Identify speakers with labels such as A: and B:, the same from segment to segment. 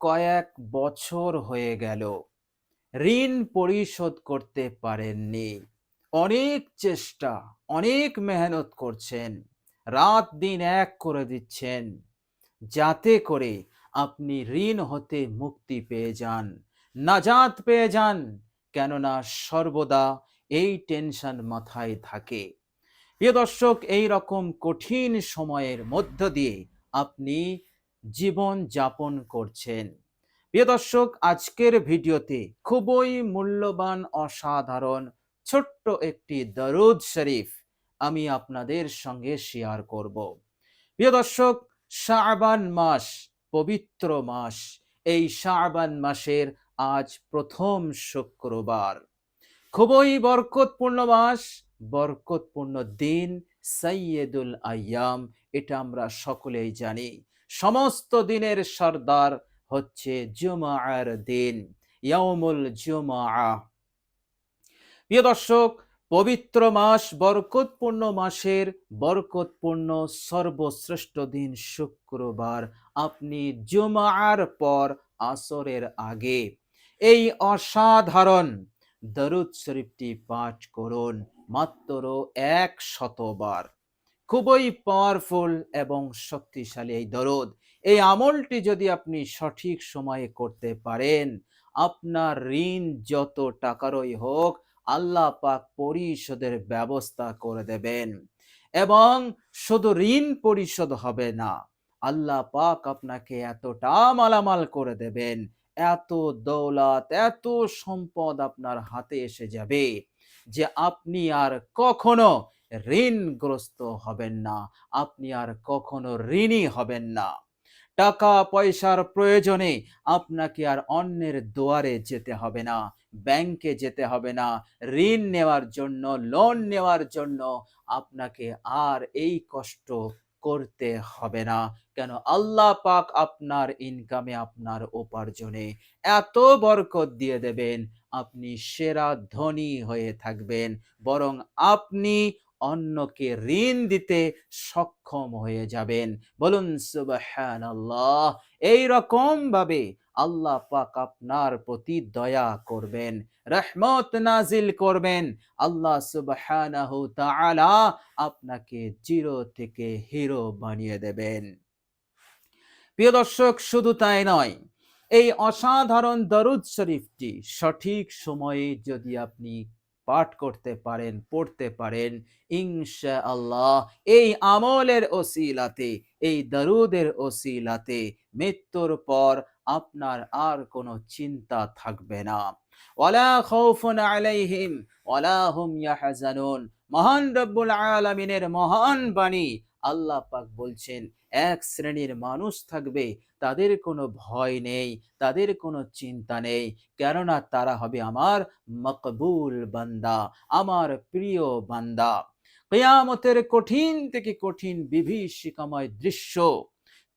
A: কয়েক বছর হয়ে গেল। ঋণ পরিশোধ করতে পারেননি। অনেক চেষ্টা, অনেক মেহনত করছেন। রাত দিন এক করে দিচ্ছেন। যাতে করে আপনি ঋণ হতে মুক্তি পেয়ে যান। নাজাত পেয়ে যান, কেননা সর্বদা এই টেনশন মাথায় থাকে। প্রিয় দর্শক, এই রকম কঠিন সময়ের মধ্য দিয়ে আপনি জীবন যাপন করছেন। প্রিয় দর্শক, আজকের ভিডিওতে খুবই মূল্যবান, অসাধারণ, ছোট্ট একটি দরুদ শরীফ আমি আপনাদের সঙ্গে শেয়ার করব। প্রিয় দর্শক, শাবান মাস, পবিত্র মাস, এই শাবান মাসের আজ প্রথম শুক্রবার। খুবই বরকতপূর্ণ মাস, বরকতপূর্ণ দিন সৈয়দুল আয়াম, এটা আমরা সকলেই জানি। সমস্ত দিনের সর্দার হচ্ছে জুমার দিন ইয়ামুল জুমা প্রিয় দর্শক, পবিত্র মাস, বরকতপূর্ণ মাসের বরকতপূর্ণ সর্বশ্রেষ্ঠ দিন শুক্রবার, আপনি জুমার পর আসরের আগে এই অসাধারণ দরুদ শরীফটি পাঠ করুন মাত্র এক শতবার। খুবই পাওয়ারফুল এবং শক্তিশালী এই দরদ। এই আমলটি যদি আপনি সঠিক সময়ে করতে পারেন, আপনার ঋণ যত টাকারই হোক, আল্লাহ পাক পরিশোধের ব্যবস্থা করে দেবেন। এবং শুধু ঋণ পরিশোধ হবে না, আল্লাহ পাক আপনাকে এতটা মালামাল করে দেবেন, এত দৌলত, এত সম্পদ আপনার হাতে এসে যাবে যে আপনি আর কখনো ঋণগ্রস্ত হবেন না। আপনি আর কখনো ঋণী হবেন না। টাকা পয়সার প্রয়োজনে আপনাকে আর অন্যের দুয়ারে যেতে হবে না, ব্যাংকে যেতে হবে না। ঋণ নেওয়ার জন্য লোন নেওয়ার জন্য আপনাকে আর এই কষ্ট করতে হবে না। কেন? আল্লাহ পাক আপনার ইনকামে আপনার উপার্জনে এত বরকত দিয়ে দেবেন, আপনি সেরা ধনী হয়ে থাকবেন। বরং আপনি অন্যকে ঋণ দিতে সক্ষম হয়ে যাবেন। বলুন সুবাহান আল্লাহ এই রকম ভাবে আল্লাহ পাক আপনার প্রতি দয়া করবেন, রহমত নাজিল করবেন। আল্লাহ সুবহানাহু তাআলা আপনাকে জিরো থেকে হিরো বানিয়ে দেবেন। প্রিয় দর্শক, শুধু তাই নয়, এই অসাধারণ দরুদ শরীফটি সঠিক সময়ে যদি আপনি পাঠ করতে পারেন, পড়তে পারেন। ইনশা আল্লাহ এই আমলের ওসিলাতে, এই দারুদের ওসিলাতে মৃত্যুর পর আপনার আর কোনো চিন্তা থাকবে না। ওয়ালা খাউফুন আলাইহিম, ওয়ালা হুম ইয়াহজানুন। মহান রব্বুল আলামিনের মহান বাণী আল্লাহ পাক বলছেন, এক শ্রেণির মানুষ থাকবে, তাদের কোনো ভয় নেই, তাদের কোনো চিন্তা নেই, কেননা তারা হবে আমার মকবুল বান্দা, আমার প্রিয় বান্দা। কেয়ামতের কঠিন থেকে কঠিন বিভীষিকাময় দৃশ্য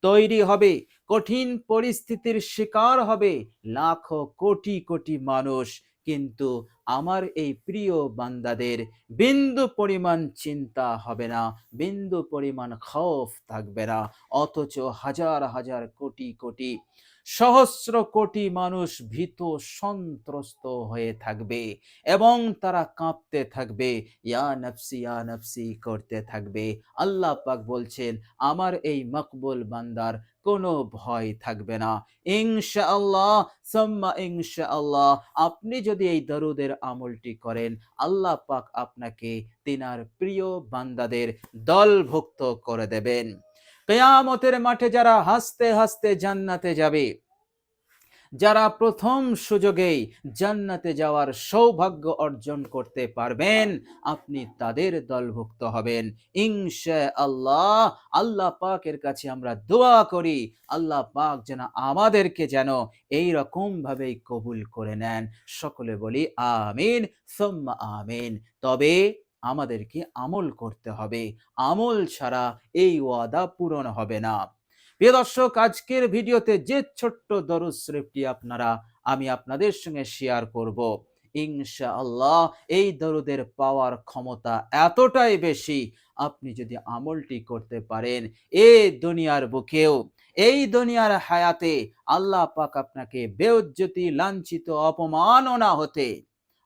A: তৈরি হবে, কঠিন পরিস্থিতির শিকার হবে লাখো কোটি কোটি মানুষ। কিন্তু আমার এই প্রিয় বান্দাদের বিন্দু পরিমাণ চিন্তা হবে না, বিন্দু পরিমাণ খৌফ থাকবে না, অথচ হাজার হাজার কোটি কোটি, সহস্র কোটি মানুষ ভীত সন্ত্রস্ত হয়ে থাকবে এবং তারা কাঁপতে থাকবে, ইয়া নফসি ইয়া নফসি, করতে থাকবে। আল্লাহ পাক বলছেন, আমার এই মকবুল বান্দার কোনো ভয় থাকবে না। ইনশা আল্লাহ সাম্মা ইনশা আল্লাহ আপনি যদি এই দরুদের আমলটি করেন, আল্লাহ পাক আপনাকে তিনার প্রিয় বান্দাদের দলভুক্ত করে দেবেন। কেয়ামতের মাঠে যারা হাসতে হাসতে জান্নাতে যাবে যারা প্রথম সুযোগেই জান্নাতে যাওয়ার সৌভাগ্য অর্জন করতে পারবেন, আপনি তাদের দলভুক্ত হবেন। ইনশা আল্লাহ আল্লাহ পাকের কাছে আমরা দোয়া করি, আল্লাহ পাক যেন আমাদেরকে যেন এই রকম ভাবেই কবুল করে নেন। সকলে বলি আমিন, সোম্মা আমিন। তবে আমাদেরকে আমল করতে হবে। আমল ছাড়া এই ওয়াদা পূরণ হবে না। প্রিয় দর্শক, আজকের ভিডিওতে যে ছোট্ট দরুদ শরীফটি আপনারা, আমি আপনাদের সঙ্গে শেয়ার করব। ইনশা আল্লাহ এই দরুদের পাওয়ার ক্ষমতা এতটাই বেশি, আপনি যদি আমলটি করতে পারেন এ দুনিয়ার বুকেও। এই দুনিয়ার হায়াতে আল্লাহ পাক আপনাকে বেউজ্জতি, লাঞ্ছিত অপমাননা হতে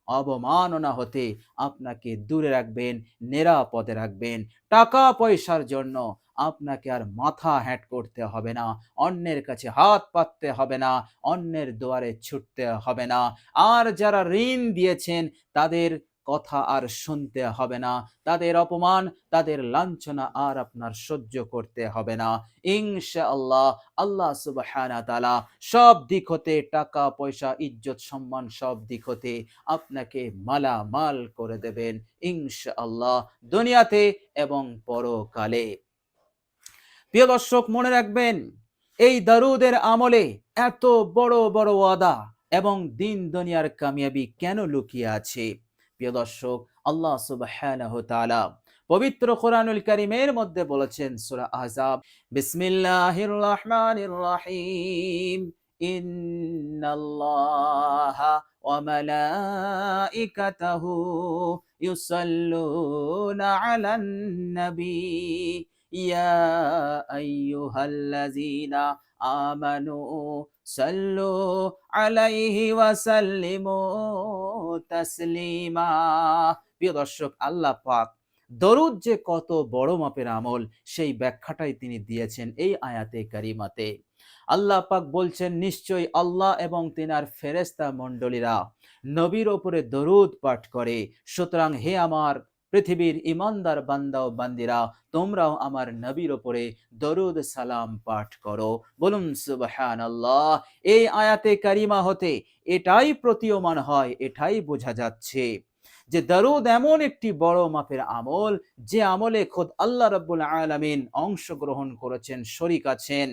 A: অবমাননা হতে আপনাকে দূরে রাখবেন, নিরাপদে রাখবেন, টাকা পয়সার জন্য আপনাকে আর মাথা হ্যাট করতে হবে না, অন্যের কাছে হাত পাততে হবে না, অন্যের দুয়ারে ছুটতে হবে না। আর যারা ঋণ দিয়েছেন, তাদের কথা আর শুনতে হবে না। তাদের অপমান, তাদের লাঞ্ছনা আর আপনার সহ্য করতে হবে না। ইনশা আল্লাহ আল্লাহ সুবহানা তাআলা সব দিক হতে টাকা, পয়সা, ইজ্জত, সম্মান সব দিক হতে আপনাকে মালামাল করে দেবেন ইনশা আল্লাহ দুনিয়াতে এবং পরকালে। প্রিয় দর্শক, মনে রাখবেন, এই দারুদের আমলে এত বড় বড় ওয়াদা এবং দিন দুনিয়ার কামিয়াবি কেন লুকিয়ে আছে? প্রিয় দর্শক, আল্লাহ সুবহানাহু তাআলা পবিত্র কোরআনুল কারীমের মধ্যে বলেছেন, সূরা আহজাব বিসমিল্লাহির রহমানির রহিম, ইন্নাল্লাহা ওয়া মালাইকাতাহু ইউসাল্লুনা আলান নবী আইয়ুহাল্লাযীনা আমানু সাল্লু আলাইহি ওয়া সাল্লিমু তাসলিমা। প্রিয় দর্শক, আল্লাহ পাক দরুদ যে কত বড় মাপের আমল, সেই ব্যাখ্যাটাই তিনি দিয়েছেন এই আয়াতে কারিমাতে। আল্লাহ পাক বলছেন, নিশ্চয়ই আল্লাহ এবং তিনার ফেরেস্তা মণ্ডলীরা নবীর ওপরে দরুদ পাঠ করে। সুতরাং হে আমার পৃথিবীর ইমানদার বান্দা ও বান্দিরা, তোমরাও আমার নবীর ওপরে দরুদ সালাম পাঠ করো। বলুন সুবহান আল্লাহ এই আয়াতে কারিমা হতে এটাই প্রতীয়মান হয়, এটাই বোঝা যাচ্ছে যে দরুদ এমন একটি বড় মাপের আমল, যে আমলে খোদ আল্লাহ রাব্বুল আলামিন অংশগ্রহণ করেছেন, শরিক আছেন।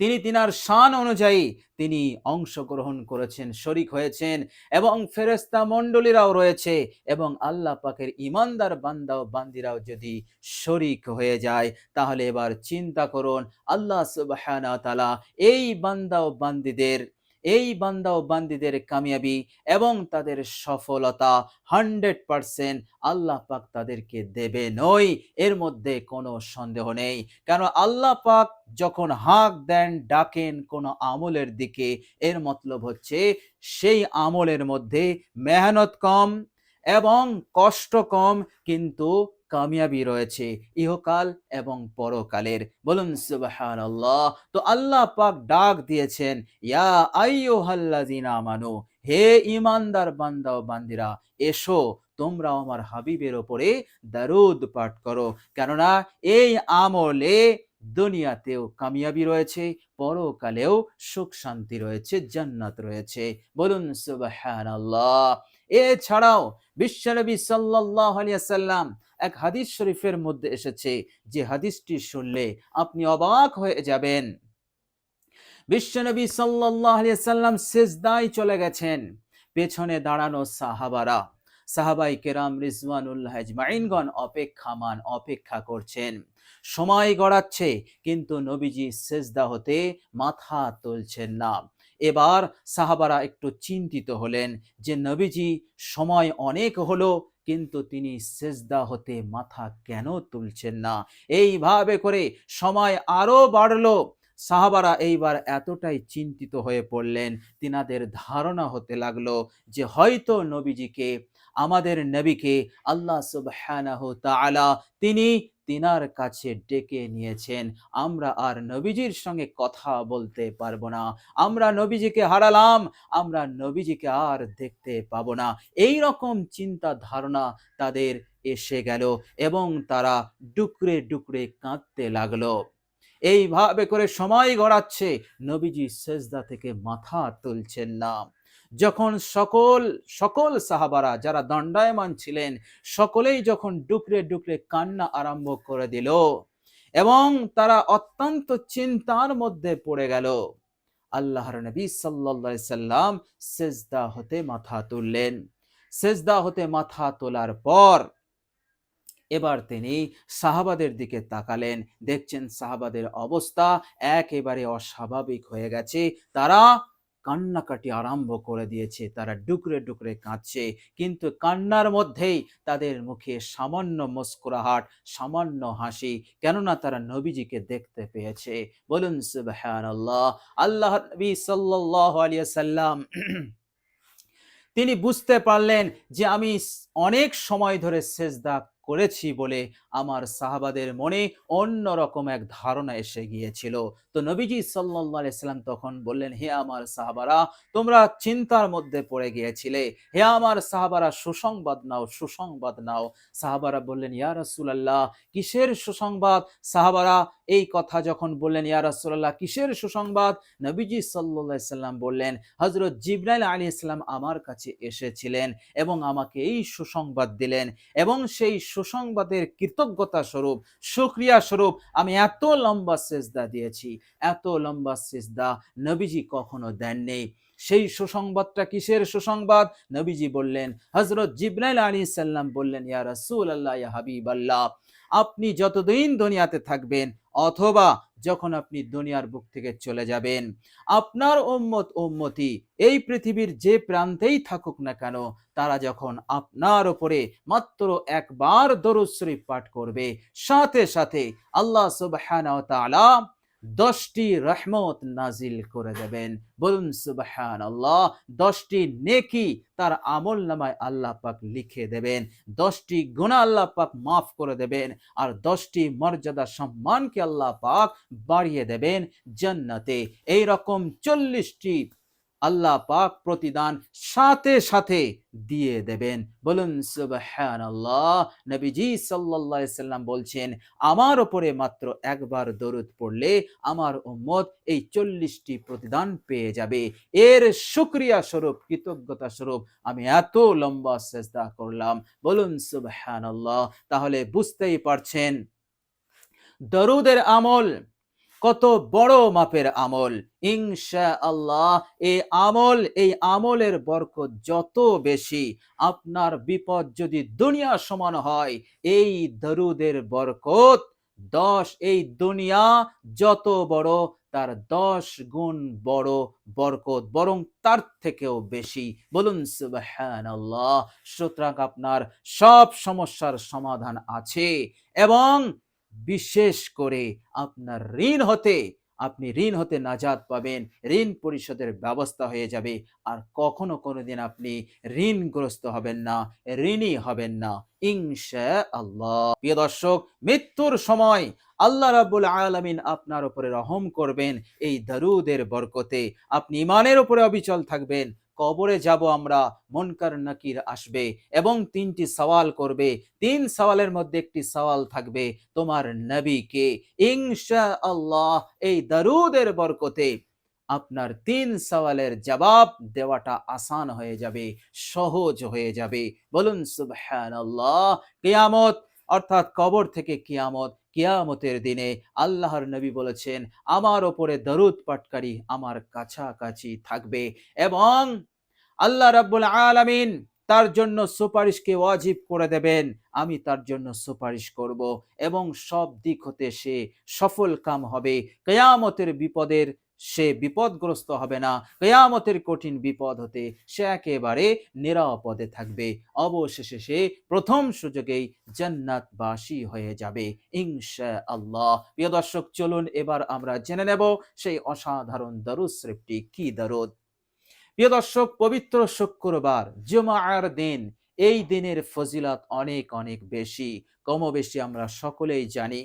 A: তিনি তিনার শান অনুযায়ী তিনি অংশগ্রহণ করেছেন, শরিক হয়েছেন এবং ফেরেস্তা মণ্ডলীরাও রয়েছে এবং আল্লাহ পাকের ইমানদার বান্দা ও বান্দিরাও যদি শরিক হয়ে যায়, তাহলে এবার চিন্তা করুন, আল্লাহ সুবাহ এই বান্দা ও বান্দিদের এই বান্দা ও বান্দিদের কামিয়াবি এবং তাদের সফলতা হান্ড্রেড পারসেন্ট আল্লাহ পাক তাদেরকে দেবে নই। এর মধ্যে কোনো সন্দেহ নেই। কেন আল্লাহ পাক যখন হাঁক দেন, ডাকেন কোনো আমলের দিকে, এর মতলব হচ্ছে সেই আমলের মধ্যে মেহনত কম এবং কষ্ট কম, কিন্তু কামিয়াবি রয়েছে। ইহকাল এবং পরকালের। বলুন সুবহান তো আল্লাহ পাক ডাক দিয়েছেন, ইয়া আইয়ুহাল্লাযিনা আমানু, হে ইমানদার বান্দা ও বান্দিরা, এসো তোমরা আমার হাবিবের ওপরে দারুদ পাঠ করো। কেননা, এই আমলে দুনিয়াতেও কামিয়াবি রয়েছে, পরকালেও সুখ শান্তি রয়েছে, জান্নাত রয়েছে। বলুন সুবহান আল্লাহ এছাড়াও বিশ্বনবী সাল্লাল্লাহু আলাইহি সাল্লাম এক হাদিস শরীফের মধ্যে এসেছে যে হাদিসটি শুনলে আপনি অবাক হয়ে যাবেন। বিশ্বনবী সাল্লাল্লাহু আলাইহি সাল্লাম সিজদায় চলে গেছেন। পেছনে দাঁড়ানো সাহাবারা, সাহাবাই কেরাম রিজওয়ানুল্লাহ আজমাইনগণ অপেক্ষামান অপেক্ষা করছেন। সময় গড়াচ্ছে, কিন্তু নবীজি সেজদা হতে মাথা তুলছেন না। এবার সাহাবারা একটু চিন্তিত হলেন যে নবীজি, সময় অনেক হলো, কিন্তু তিনি সেজদা হতে মাথা কেন তুলছেন না? এইভাবে করে সময় আরও বাড়লো। সাহাবারা এইবার এতটাই চিন্তিত হয়ে পড়লেন, তিনাদের ধারণা হতে লাগল যে হয়তো নবীজিকে, আমাদের নবীকে আল্লাহ সুবহানাহু তাআলা তিনি তিনার কাছে ডেকে নিয়েছেন। আমরা আর নবীজির সঙ্গে কথা বলতে পারব না। আমরা নবীজিকে হারালাম, আমরা নবীজিকে আর দেখতে পাবো না। এই রকম চিন্তা ধারণা তাদের এসে গেল এবং তারা ডুকরে ডুকরে কাঁদতে লাগল। এইভাবে করে সময় গড়াচ্ছে। নবীজি সেজদা থেকে মাথা তুলছেন না। যখন সকল সকল সাহাবারা যারা দণ্ডায়মান ছিলেন, সকলেই যখন ডুকরে ডুকরে কান্না আরম্ভ করে দিল এবং তারা অত্যন্ত চিন্তার মধ্যে পড়ে গেল, আল্লাহর নবী সাল্লা সাল্লাম সেজদা হতে মাথা তুললেন। সেজদা হতে মাথা তোলার পর এবার তিনি সাহাবাদের দিকে তাকালেন, দেখছেন সাহাবাদের অবস্থা একেবারে অস্বাভাবিক হয়ে গেছে। তারা কান্নাকাটি আরম্ভ করে দিয়েছে। তারা ডুকরে ডুকরে কাঁদছে। কিন্তু কান্নার মধ্যেই তাদের মুখে সামান্য মুস্কুরাহাট, সামান্য হাসি, কেননা তারা নবীজিকে দেখতে পেয়েছে। বলুন, সুবহানাল্লাহ। আল্লাহ নবী সাল্লাল্লাহু আলাইহি সাল্লাম তিনি বুঝতে পারলেন যে আমি অনেক সময় ধরে সেজদা করেছি বলে আমার সাহাবাদের মনে অন্যরকম এক ধারণা এসে গিয়েছিল। তো নবীজি সাল্লাল্লাহু আলাইহি সাল্লাম তখন বললেন, হে আমার সাহাবারা, তোমরা চিন্তার মধ্যে পড়ে গিয়েছিলে। হে আমার সাহাবারা, সুসংবাদ নাও সুসংবাদ নাও। সাহাবারা বললেন, ইয়া রাসূলুল্লাহ, কিসের সুসংবাদ? সাহাবারা এই কথা যখন বললেন, ইয়া কিসের সুসংবাদ? নবীজি আলাইহি সাল্লাম বললেন হজরত জিবরাইল আলী সালাম আমার কাছে এসেছিলেন এবং আমাকে এই সুসংবাদ দিলেন এবং সেই সুসংবাদের কৃতজ্ঞতা স্বরূপ, সুক্রিয়া স্বরূপ আমি এত লম্বা সেজদা দিয়েছি, এত লম্বা সেজদা নবীজি কখনো দেননি। সেই সুসংবাদটা কিসের সুসংবাদ? নবীজি বললেন হজরত জিব্রাইল আলী সাল্লাম বললেন, ইয়া রাসূল আল্লাহ হাবিব আল্লাহ আপনি যতদিন দুনিয়াতে থাকবেন, অথবা যখন আপনি দুনিয়ার বুক থেকে চলে যাবেন, আপনার ওম্মত ওম্মতি এই পৃথিবীর যে প্রান্তেই থাকুক না কেন, তারা যখন আপনার ওপরে মাত্র একবার দরুদ শরীফ পাঠ করবে, সাথে সাথে আল্লাহ সুবহানাহু ওয়া দশটি রহমত নাজিল করে দেবেন। বলুন সুবাহান আল্লাহ দশটি নেকি তার আমল নামায় আল্লাহ পাক লিখে দেবেন। দশটি গুণা আল্লাহ পাক মাফ করে দেবেন আর দশটি মর্যাদা সম্মানকে আল্লাহ পাক বাড়িয়ে দেবেন জান্নাতে। এই রকম চল্লিশটি আল্লাহ পাক প্রতিদান সাথে সাথে দিয়ে দেবেন। বলুন সুবহান আল্লাহ নবীজি সাল্লাল্লাহু সাল্লাম বলছেন, আমার ওপরে মাত্র একবার দরুদ পড়লে আমার উম্মত এই চল্লিশটি প্রতিদান পেয়ে যাবে। এর শুক্রিয়া স্বরূপ, কৃতজ্ঞতা স্বরূপ আমি এত লম্বা চেষ্টা করলাম। বলুন সুবহান আল্লাহ তাহলে বুঝতেই পারছেন, দরুদের আমল কত বড় মাপের আমল। ইনশা আল্লাহ এই আমল, এই আমলের বরকত যত বেশি, আপনার বিপদ যদি দুনিয়া সমান হয়, এই দরুদের বরকত, দশ, এই দুনিয়া যত বড়, তার দশ গুণ বড় বরকত, বরং তার থেকেও বেশি। বলুন সুতরাং আপনার সব সমস্যার সমাধান আছে এবং বিশেষ করে আপনার ঋণ হতে আপনি ঋণ হতে নাজাদ পাবেন, ঋণ পরিশোধের ব্যবস্থা হয়ে যাবে। আর কখনো কোনোদিন আপনি ঋণগ্রস্ত হবেন না, ঋণী হবেন না। ইনশা আল্লাহ প্রিয় দর্শক, মৃত্যুর সময় আল্লাহ রাব্বুল আলামিন আপনার উপরে রহম করবেন, এই দারুদের বরকতে। আপনি ইমানের উপরে অবিচল থাকবেন কবরে যাব আমরা মনকার নাকির আসবে এবং তিনটি সওয়াল করবে। তিন সওয়ালের মধ্যে একটি সওয়াল থাকবে, তোমার নবীকে ইনশা আল্লাহ এই দারুদের বরকতে আপনার তিন সওয়ালের জবাব দেওয়াটা আসান হয়ে যাবে, সহজ হয়ে যাবে। বলুন, সুবহানাল্লাহ, কিয়ামত, অর্থাৎ কবর থেকে কিয়ামত কিয়ামতের দিনে আল্লাহর নবী বলেছেন, আমার ওপরে দরুদ পাটকারী আমার কাছাকাছি থাকবে। এবং আল্লাহ রাব্বুল আলামিন তার জন্য সুপারিশকে ওয়াজিব করে দেবেন, আমি তার জন্য সুপারিশ করব এবং সব দিক হতে সে সফল কাম হবে। কেয়ামতের বিপদের সে বিপদগ্রস্ত হবে না। কেয়ামতের কঠিন বিপদ হতে সে একেবারে নিরাপদে থাকবে। অবশেষে সে প্রথম সুযোগেই জান্নাতবাসী হয়ে যাবে ইনশা আল্লাহ প্রিয় দর্শক, চলুন এবার আমরা জেনে নেব সেই অসাধারণ দরুদ শরীফটি কি দরুদ। প্রিয় দর্শক, পবিত্র শুক্রবার, জুমার দিন, এই দিনের ফজিলত অনেক অনেক বেশি, কম বেশি আমরা সকলেই জানি।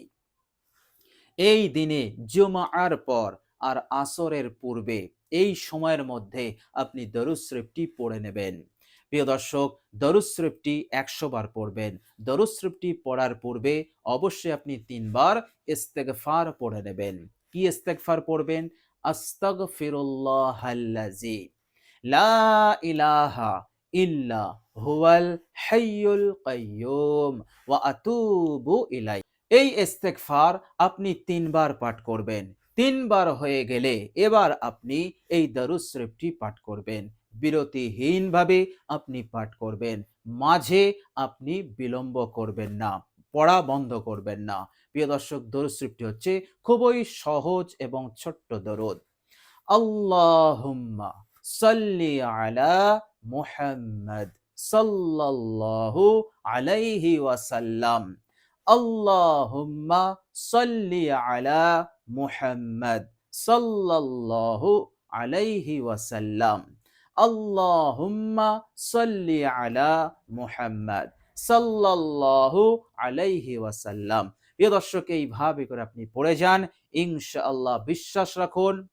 A: এই দিনে জুমার পর আর আসরের পূর্বে, এই সময়ের মধ্যে আপনি দরুদ পড়ে নেবেন। প্রিয় দর্শক দরুদ শরীফটি একশো বার পড়বেন। দরুদ পড়ার পূর্বে অবশ্যই আপনি তিনবার ইস্তেগফার পড়ে নেবেন। কি ইস্তেগফার পড়বেন? আস্তাগফিরুল্লাহাল্লাজি। লা ইলাহা ইল্লা হুয়াল হাইয়ুল কাইয়ুম ওয়া আতুবু ইলাই এই ইস্তেগফার আপনি তিনবার পাঠ করবেন। তিনবার হয়ে গেলে এবার আপনি এই দরুদ শরীফটি পাঠ করবেন। বিরতিহীনভাবে আপনি পাঠ করবেন। মাঝে আপনি বিলম্ব করবেন না, পড়া বন্ধ করবেন না। প্রিয় দর্শক দরুদ শরীফটি হচ্ছে খুবই সহজ এবং ছোট্ট দরুদ। আল্লাহুম্মা সাল্লি আলা মুহাম্মদ সাল্লাল্লাহু আলাইহি ওয়াসাল্লাম। আল্লাহুম্মা সাল্লি আলা মুহাম্মদ সাল্লাল্লাহু আলাইহি ওয়াসাল্লাম। আল্লাহুম্মা সাল্লি আলা মুহাম্মদ সাল্লাল্লাহু আলাইহি ওয়াসাল্লাম। প্রিয় দর্শক, এইভাবে করে আপনি পড়ে যান। ইনশাআল্লাহ বিশ্বাস রাখুন।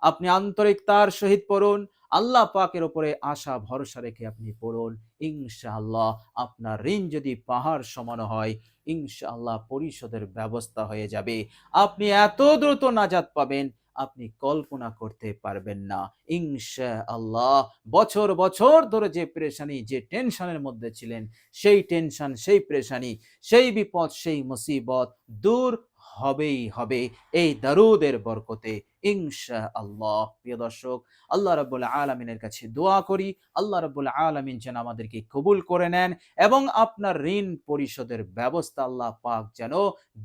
A: আপনি আন্তরিকতার সহিত পড়ুন। আল্লাহ পাকের উপরে আশা, ভরসা রেখে আপনি পড়ুন। ইনশাআল্লাহ আপনার ঋণ যদি পাহাড় সমান হয়, ইনশাআল্লাহ পরিশোধের ব্যবস্থা হয়ে যাবে। আপনি এত দ্রুত নাজাত পাবেন, আপনি কল্পনা করতে পারবেন না। ইনশা আল্লাহ বছর বছর ধরে যে প্রেশানি, যে টেনশনের মধ্যে ছিলেন, সেই টেনশন, সেই প্রেশানি, সেই বিপদ, সেই মুসিবত দূর হবেই হবে। এই দারুদের বরকতে ইনশা আল্লাহ প্রিয় দর্শক, আল্লাহ রাব্বুল আলামিনের কাছে দোয়া করি। আল্লাহ রাব্বুল আলামিন যেন আমাদেরকে কবুল করে নেন এবং আপনার ঋণ পরিশোধের ব্যবস্থা আল্লাহ পাক যেন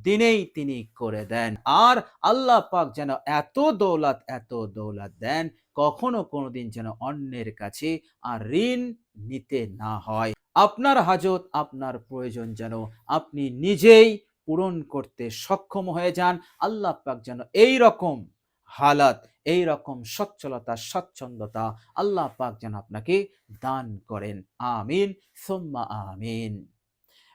A: দিনেই তিনি করে দেন। আর আল্লাহ পাক যেন এত দৌলত এত দৌলত দেন, কখনো কোনোদিন যেন অন্যের কাছে আর ঋণ নিতে না হয়। আপনার হাজত, আপনার প্রয়োজন যেন আপনি নিজেই পূরণ করতে সক্ষম হয়ে যান, আল্লাহ পাক যেন এই রকম হালাত, এই রকম সচ্ছলতা স্বচ্ছন্দতা আল্লাহ পাক যেন আপনাকে দান করেন। আমিন, সোম্মা আমিন।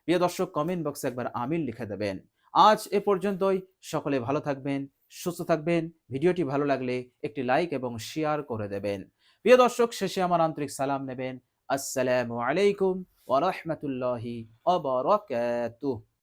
A: প্রিয় দর্শক কমেন্ট বক্সে একবার আমিন লিখে দেবেন। আজ এ পর্যন্তই। সকলে ভালো থাকবেন, সুস্থ থাকবেন। ভিডিওটি ভালো লাগলে একটি লাইক এবং শেয়ার করে দেবেন। প্রিয় দর্শক, শেষে আমার আন্তরিক সালাম নেবেন। আসসালামু আলাইকুম ওয়া রাহমাতুল্লাহি ওয়া বারাকাতুহু।